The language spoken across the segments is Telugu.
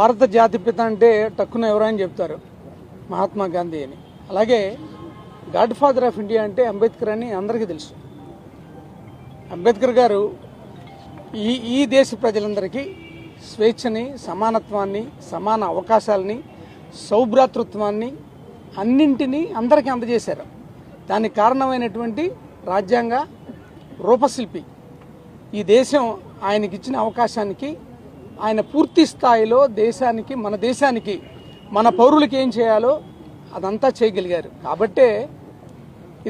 భారత జాతిపిత అంటే టక్కున ఎవరైనా చెప్తారు? మహాత్మా గాంధీ అని. అలాగే గాడ్ ఫాదర్ ఆఫ్ ఇండియా అంటే అంబేద్కర్ అని అందరికీ తెలుసు. అంబేద్కర్ గారు ఈ ఈ దేశ ప్రజలందరికీ స్వేచ్ఛని సమానత్వాన్ని సమాన అవకాశాలని సౌభ్రాతృత్వాన్ని అన్నింటినీ అందరికీ అందజేశారు. దానికి కారణమైనటువంటి రాజ్యాంగ రూపశిల్పి. ఈ దేశం ఆయనకిచ్చిన అవకాశానికి ఆయన పూర్తి స్థాయిలో దేశానికి మన దేశానికి మన పౌరులకి ఏం చేయాలో అదంతా చేయగలిగారు. కాబట్టే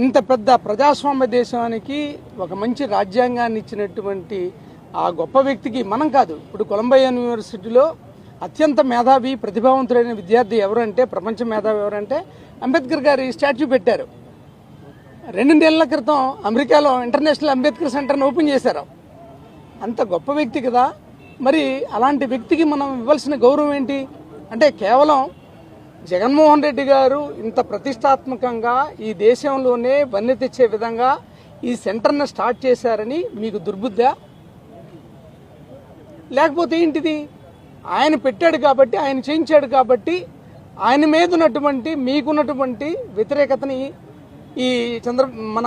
ఇంత పెద్ద ప్రజాస్వామ్య దేశానికి ఒక మంచి రాజ్యాంగాన్ని ఇచ్చినటువంటి ఆ గొప్ప వ్యక్తికి మనం కాదు. ఇప్పుడు కొలంబియా యూనివర్సిటీలో అత్యంత మేధావి ప్రతిభావంతుడైన విద్యార్థి ఎవరంటే ప్రపంచ మేధావి ఎవరంటే అంబేద్కర్ గారి స్టాచ్యూ పెట్టారు. రెండు నెలల క్రితం అమెరికాలో ఇంటర్నేషనల్ అంబేద్కర్ సెంటర్ని ఓపెన్ చేశారు. అంత గొప్ప వ్యక్తి కదా. మరి అలాంటి వ్యక్తికి మనం ఇవ్వాల్సిన గౌరవం ఏంటి? అంటే కేవలం జగన్మోహన్ రెడ్డి గారు ఇంత ప్రతిష్టాత్మకంగా ఈ దేశంలోనే వన్నె తెచ్చే విధంగా ఈ సెంటర్ను స్టార్ట్ చేశారని మీకు దుర్బుద్ధ? లేకపోతే ఏంటిది? ఆయన పెట్టాడు కాబట్టి ఆయన చేయించాడు కాబట్టి ఆయన మీద ఉన్నటువంటి మీకున్నటువంటి వ్యతిరేకతని ఈ చంద్ర మన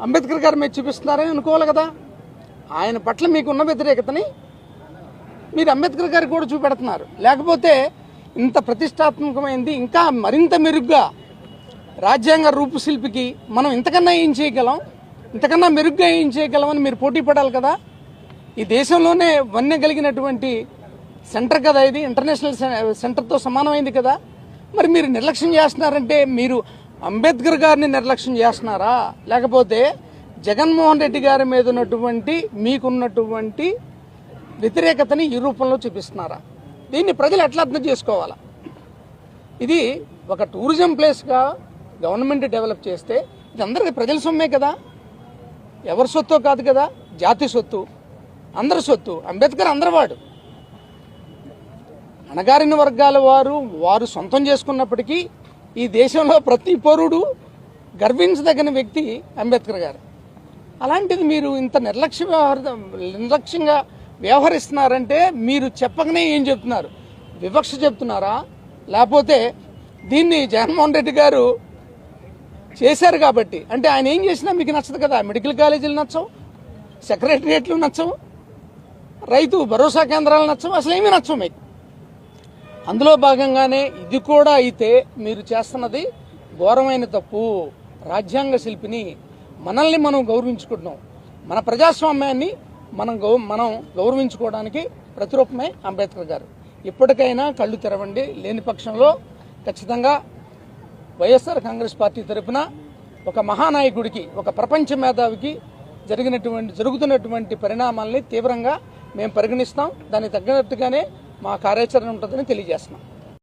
అంబేద్కర్ గారి మీద చూపిస్తున్నారని అనుకోవాలి కదా? ఆయన పట్ల మీకున్న వ్యతిరేకతని మీరు అంబేద్కర్ గారికి కూడా చూపెడుతున్నారు. లేకపోతే ఇంత ప్రతిష్టాత్మకమైంది ఇంకా మరింత మెరుగ్గా రాజ్యాంగ రూపుశిల్పికి మనం ఇంతకన్నా ఏం చేయగలం? ఇంతకన్నా మెరుగ్గా ఏం చేయగలమని మీరు పోటీ పడాలి కదా? ఈ దేశంలోనే వన్య కలిగినటువంటి సెంటర్ కదా ఇది? ఇంటర్నేషనల్ సె- సెంటర్తో సమానమైంది కదా? మరి మీరు నిర్లక్ష్యం చేస్తున్నారంటే మీరు అంబేద్కర్ గారిని నిర్లక్ష్యం చేస్తున్నారా? లేకపోతే జగన్మోహన్ రెడ్డి గారి మీద ఉన్నటువంటి మీకున్నటువంటి వ్యతిరేకతని ఈ రూపంలో చూపిస్తున్నారా? దీన్ని ప్రజలు ఎట్లా అర్థం చేసుకోవాలా? ఇది ఒక టూరిజం ప్లేస్గా గవర్నమెంట్ డెవలప్ చేస్తే ఇది అందరికీ ప్రజల సొమ్మే కదా? ఎవరి సొత్తు కాదు కదా? జాతి సొత్తు అందరి సొత్తు. అంబేద్కర్ అందరివాడు. అణగారిన వర్గాల వారు వారు సొంతం చేసుకున్నప్పటికీ ఈ దేశంలో ప్రతి పౌరుడు గర్వించదగిన వ్యక్తి అంబేద్కర్ గారు. అలాంటిది మీరు ఇంత నిర్లక్ష్య వ్యవహార నిర్లక్ష్యంగా వ్యవహరిస్తున్నారంటే మీరు చెప్పకనే ఏం చెప్తున్నారు? వివక్ష చెప్తున్నారా? లేకపోతే దీన్ని జగన్మోహన్ రెడ్డి గారు చేశారు కాబట్టి అంటే ఆయన ఏం చేసినా మీకు నచ్చదు కదా? మెడికల్ కాలేజీలు నచ్చవు సెక్రటరియట్లు నచ్చవు రైతు భరోసా కేంద్రాలు నచ్చవు అసలు ఏమీ నచ్చవు మీకు. అందులో భాగంగానే ఇది కూడా అయితే మీరు చేస్తున్నది ఘోరమైన తప్పు. రాజ్యాంగ శిల్పిని మనల్ని మనం గౌరవించుకుంటున్నాం. మన ప్రజాస్వామ్యాన్ని మనం గౌ మనం గౌరవించుకోవడానికి ప్రతిరూపమే అంబేద్కర్ గారు. ఇప్పటికైనా కళ్ళు తెరవండి. లేని పక్షంలో ఖచ్చితంగా వైఎస్ఆర్ కాంగ్రెస్ పార్టీ తరపున ఒక మహానాయకుడికి ఒక ప్రపంచ మేధావికి జరిగినటువంటి జరుగుతున్నటువంటి పరిణామాల్ని తీవ్రంగా మేము పరిగణిస్తాం. దానికి తగ్గినట్టుగానే మా కార్యాచరణ ఉంటుందని తెలియజేస్తున్నాం.